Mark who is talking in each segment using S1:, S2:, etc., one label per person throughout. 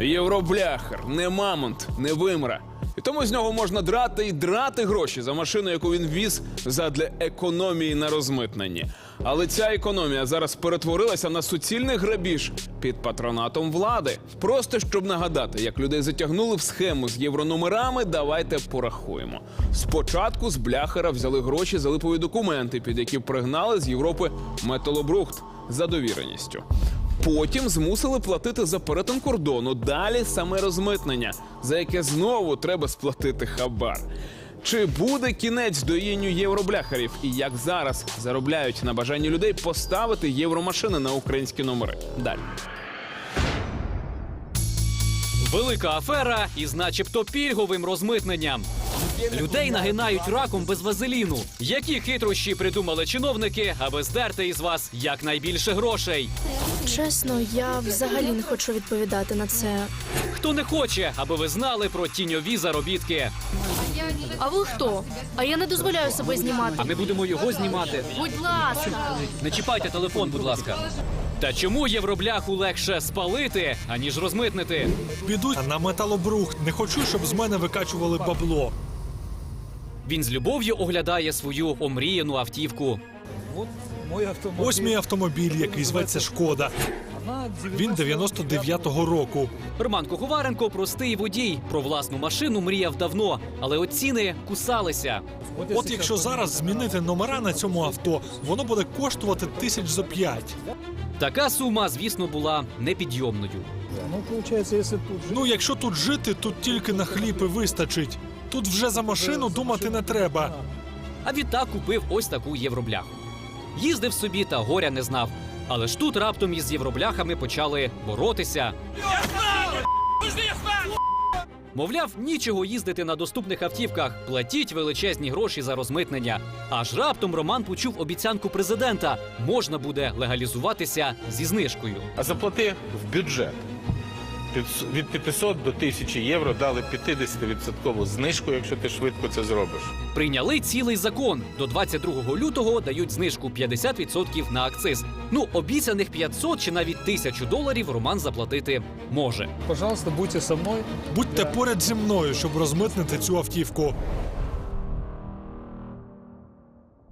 S1: Євробляхер, не мамонт, не вимра. І тому з нього можна драти і драти гроші за машину, яку він віз задля економії на розмитненні. Але ця економія зараз перетворилася на суцільний грабіж під патронатом влади. Просто щоб нагадати, як людей затягнули в схему з єврономерами, давайте порахуємо. Спочатку з бляхера взяли гроші за липові документи, під які пригнали з Європи металобрухт за довіреністю. Потім змусили платити за перетин кордону. Далі саме розмитнення, за яке знову треба сплатити хабар. Чи буде кінець доїнню євробляхарів і як зараз заробляють на бажанні людей поставити євромашини на українські номери? Далі.
S2: Велика афера із начебто пільговим розмитненням. Людей нагинають раком без вазеліну. Які хитрощі придумали чиновники, аби здерти із вас якнайбільше грошей?
S3: Чесно, я взагалі не хочу відповідати на це.
S2: Хто не хоче, аби ви знали про тіньові заробітки?
S3: А ви хто? А я не дозволяю себе знімати.
S2: А ми будемо його знімати.
S3: Будь ласка.
S2: Не чіпайте телефон, будь ласка. Та чому євробляху легше спалити, аніж розмитнити?
S4: Підуть на металобрухт. Не хочу, щоб з мене викачували бабло.
S2: Він з любов'ю оглядає свою омріяну автівку.
S4: Ось мій автомобіль, який зветься Шкода. Він 99-го року.
S2: Роман Куховаренко простий водій. Про власну машину мріяв давно, але от ціни кусалися.
S4: От якщо зараз змінити номера на цьому авто, воно буде коштувати тисяч за п'ять.
S2: Така сума, звісно, була непідйомною.
S5: Ну.
S4: Ну, якщо тут жити, тут тільки на хліб і вистачить. Тут вже за машину думати не треба.
S2: А відтак купив ось таку євробляху. Їздив собі та горя не знав. Але ж тут раптом із євробляхами почали боротися. Мовляв, нічого їздити на доступних автівках, платіть величезні гроші за розмитнення. Аж раптом Роман почув обіцянку президента: можна буде легалізуватися зі знижкою.
S6: а заплати в бюджет. Від 500 до 1000 євро дали 50% знижку, якщо ти швидко це зробиш.
S2: Прийняли цілий закон. До 22 лютого дають знижку 50% на акциз. Ну, обіцяних 500 чи навіть 1000 доларів Роман заплатити може.
S5: Пожалуйста, будьте со мною.
S4: Будьте поряд зі мною, щоб розмитнити цю автівку.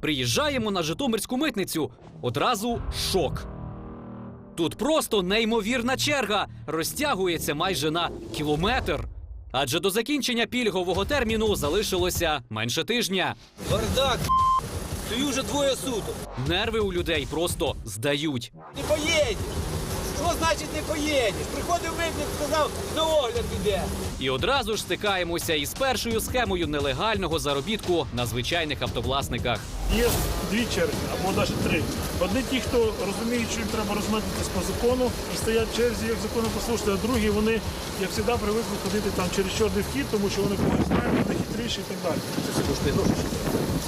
S2: Приїжджаємо на Житомирську митницю. Одразу шок. Тут просто неймовірна черга розтягується майже на кілометр. Адже до закінчення пільгового терміну залишилося менше тижня.
S7: Бардак, стою вже двоє суток.
S2: Нерви у людей просто здають.
S7: Не поїдеш. Що значить не поїдеш? Приходив митник, сказав, на огляд іде.
S2: І одразу ж стикаємося із першою схемою нелегального заробітку на звичайних автовласниках.
S8: Є дві черги або навіть три. Одні ті, хто розуміють, що їм треба розмитнитись по закону і стоять в черзі як законопослушні, а другі вони, як завжди, привикли ходити там через чорний вхід, тому що вони когось знають, вони і так далі. Це коштує гроші.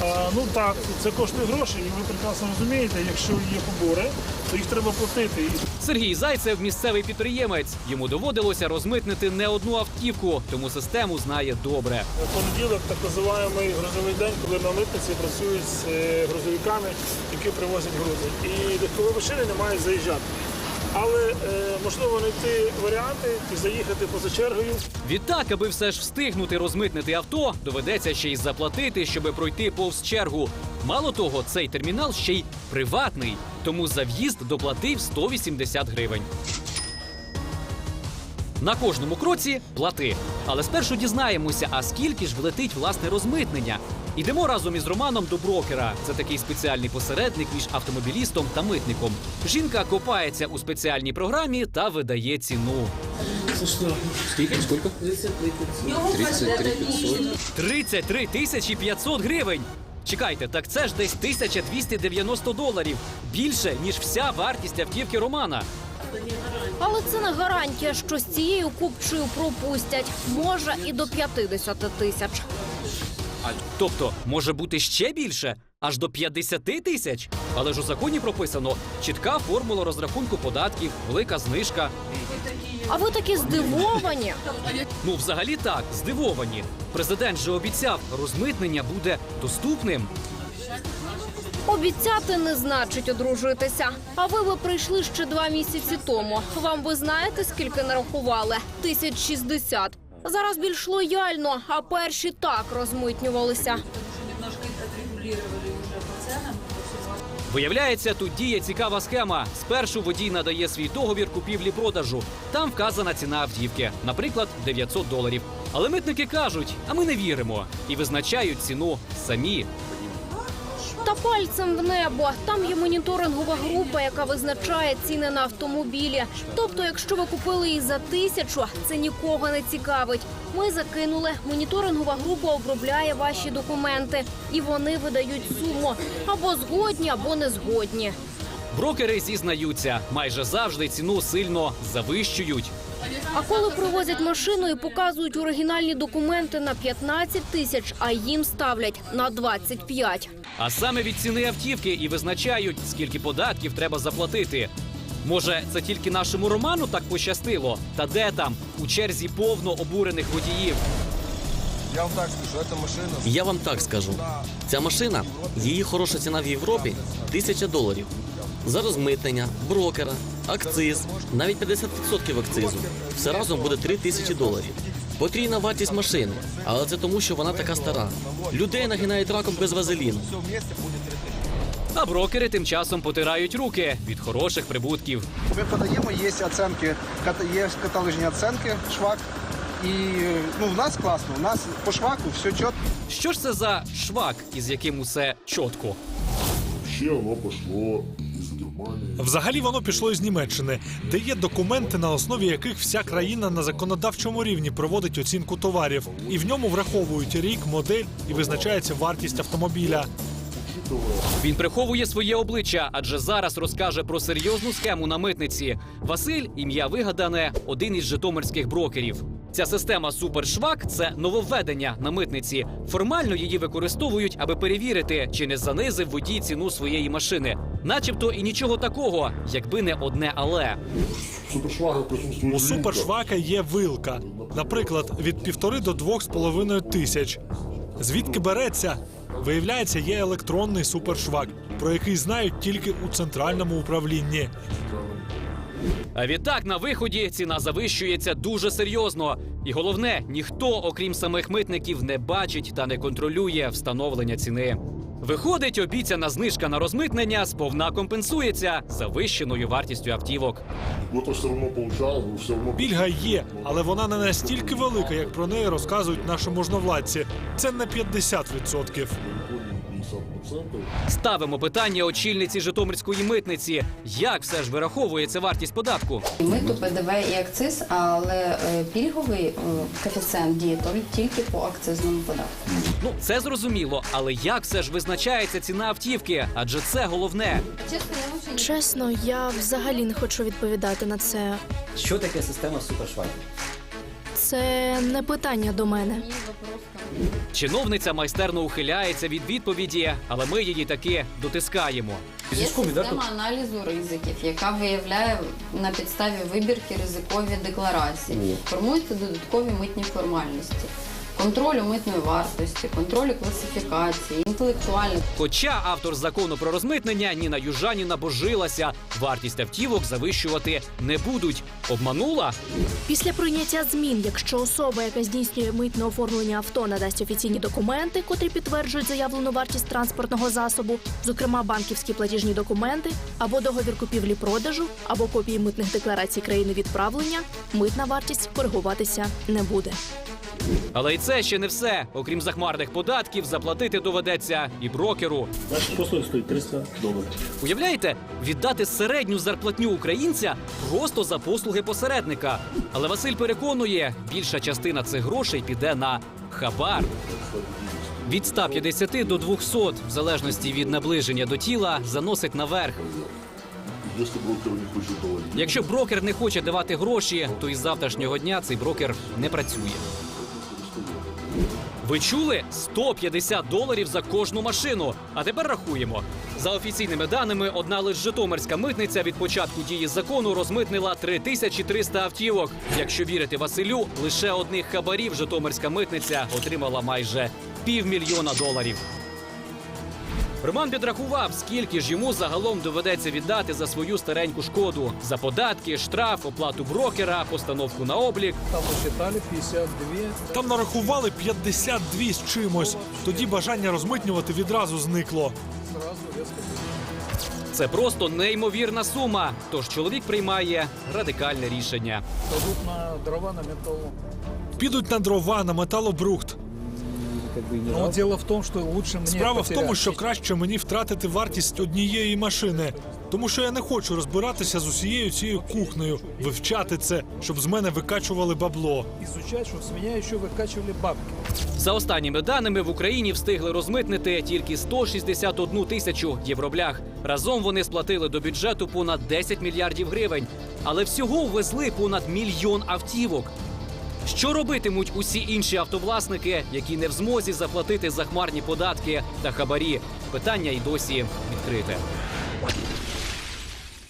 S8: А, ну так, це коштує гроші, і ви прекрасно розумієте, якщо є побори, то їх треба платити.
S2: Сергій Зайцев місцевий підприємець. Йому доводилося розмитнити не одну автівку, тому систему знає добре.
S8: понеділок так називаємо грозовий день, коли на митниці працюють з е, грузовиками, які привозять грузи. І легкові машини не мають заїжджати. Але е, можливо знайти варіанти і заїхати поза чергою.
S2: Відтак, аби все ж встигнути розмитнити авто, доведеться ще й заплатити, щоби пройти повз чергу. Мало того, цей термінал ще й приватний, тому за в'їзд доплатив 180 гривень. На кожному кроці плати. Але спершу дізнаємося, а скільки ж влетить власне розмитнення. Ідемо разом із Романом до брокера. Це такий спеціальний посередник між автомобілістом та митником. Жінка копається у спеціальній програмі та видає ціну. 33 тисячі 500 гривень. Чекайте, так це ж десь 1290 доларів. Більше, ніж вся вартість автівки Романа.
S3: Але це не гарантія, що з цією купчею пропустять. Може і до 50 тисяч.
S2: Тобто, може бути ще більше, аж до 50 тисяч. Але ж у законі прописано чітка формула розрахунку податків, велика знижка.
S3: А ви такі здивовані?
S2: Ну, взагалі так, здивовані. Президент же обіцяв, розмитнення буде доступним.
S3: Обіцяти не значить одружитися. А ви би прийшли ще два місяці тому. Вам ви знаєте, скільки нарахували? Тисяч шістдесят. Зараз більш лояльно, а перші так розмитнювалися.
S2: Виявляється, тут діє цікава схема. Спершу водій надає свій договір купівлі-продажу. Там вказана ціна автівки, наприклад, 900 доларів. Але митники кажуть, а ми не віримо і визначають ціну самі.
S3: Та пальцем в небо. Там є моніторингова група, яка визначає ціни на автомобілі. Тобто, якщо ви купили її за тисячу, це нікого не цікавить. Ми закинули. Моніторингова група обробляє ваші документи, і вони видають суму або згодні, або не згодні.
S2: Брокери зізнаються, майже завжди ціну сильно завищують.
S3: А коли привозять машину і показують оригінальні документи на 15 тисяч, а їм ставлять на 25.
S2: А саме від ціни автівки і визначають, скільки податків треба заплатити. Може, це тільки нашому роману так пощастило? Та де там? У черзі повно обурених водіїв.
S9: Я вам так скажу, эта машина...
S10: Я вам так скажу. Ця машина, її хороша ціна в Європі тисяча доларів. За розмитнення, брокера, акциз, навіть 50% акцизу. Все разом буде 3 тисячі доларів. Потрійна вартість машини, але це тому, що вона така стара. Людей нагинають раком без вазеліну.
S9: Все вместе будет 3 тысячи.
S2: А брокери тим часом потирають руки від хороших прибутків.
S11: Ми подаємо, є оценки, ката- є каталожні оценки, швак. І ну, в нас класно, у нас по шваку все чітко.
S2: Що ж це за швак, із яким усе чітко?
S8: Ще воно пішло.
S4: Взагалі воно пішло із Німеччини, де є документи, на основі яких вся країна на законодавчому рівні проводить оцінку товарів, і в ньому враховують рік, модель і визначається вартість автомобіля.
S2: Він приховує своє обличчя, адже зараз розкаже про серйозну схему на митниці. Василь, ім'я вигадане, один із житомирських брокерів. Ця система Супершвак це нововведення на митниці. Формально її використовують, аби перевірити, чи не занизив водій ціну своєї машини. Начебто і нічого такого, якби не одне але.
S4: У супершвака є вилка, наприклад, від півтори до двох з половиною тисяч. Звідки береться? Виявляється, є електронний супершвак, про який знають тільки у центральному управлінні.
S2: А відтак на виході ціна завищується дуже серйозно. І головне, ніхто, окрім самих митників, не бачить та не контролює встановлення ціни. Виходить, обіцяна знижка на розмитнення сповна компенсується завищеною вартістю автівок.
S8: Все одно
S4: Пільга є, але вона не настільки велика, як про неї розказують наші можновладці. Це не 50%.
S8: 50%.
S2: Ставимо питання очільниці Житомирської митниці: як все ж вираховується вартість податку?
S12: Мито, ПДВ і акциз, але е, пільговий е, коефіцієнт діє тол- тільки по акцизному податку.
S2: Ну це зрозуміло, але як все ж визначається ціна автівки? Адже це головне.
S3: Чесно, я взагалі не хочу відповідати на це.
S7: Що таке система супершвайки?
S3: Це не питання до мене.
S2: Чиновниця майстерно ухиляється від відповіді, але ми її таки дотискаємо.
S12: Є система аналізу ризиків, яка виявляє на підставі вибірки ризикові декларації. Формуються додаткові митні формальності. Контролю митної вартості, контролю класифікації, інтелектуальних
S2: Хоча автор закону про розмитнення Ніна Южаніна божилася, вартість автівок завищувати не будуть. Обманула?
S3: Після прийняття змін, якщо особа, яка здійснює митне оформлення авто, надасть офіційні документи, котрі підтверджують заявлену вартість транспортного засобу, зокрема банківські платіжні документи, або договір купівлі-продажу, або копії митних декларацій країни відправлення, митна вартість коригуватися не буде.
S2: Але й це ще не все. Окрім захмарних податків, заплатити доведеться і брокеру.
S8: Наші послуги стоїть 300 доларів.
S2: Уявляєте, віддати середню зарплатню українця просто за послуги посередника. Але Василь переконує, більша частина цих грошей піде на хабар. Від 150 до 200, в залежності від наближення до тіла, заносить наверх.
S8: Якщо брокер не хоче давати.
S2: Якщо брокер не хоче давати гроші, то із завтрашнього дня цей брокер не працює. Ви чули 150 доларів за кожну машину. А тепер рахуємо. За офіційними даними, одна лише Житомирська митниця від початку дії закону розмитнила 3300 автівок. Якщо вірити Василю, лише одних хабарів Житомирська митниця отримала майже півмільйона доларів. Роман підрахував, скільки ж йому загалом доведеться віддати за свою стареньку шкоду за податки, штраф, оплату брокера, постановку на облік.
S5: Там посчитали 52.
S4: Там нарахували 52 з чимось. Тоді бажання розмитнювати відразу зникло.
S2: Це просто неймовірна сума. Тож чоловік приймає радикальне рішення.
S5: Кладут на дрова, на металл.
S4: Підуть на дрова, на металобрухт.
S5: Но дело в том, что лучше мне
S4: Справа в
S5: потерять.
S4: тому, що краще мені втратити вартість однієї машини, тому що я не хочу розбиратися з усією цією кухнею, вивчати це, щоб з мене викачували бабло.
S5: изучать, что с меня еще выкачивали бабки.
S2: За останніми даними в Україні встигли розмитнити тільки 161 тисячу євроблях. Разом вони сплатили до бюджету понад 10 мільярдів гривень, але всього ввезли понад мільйон автівок. Що робитимуть усі інші автовласники, які не в змозі заплатити захмарні податки та хабарі? Питання й досі відкрите.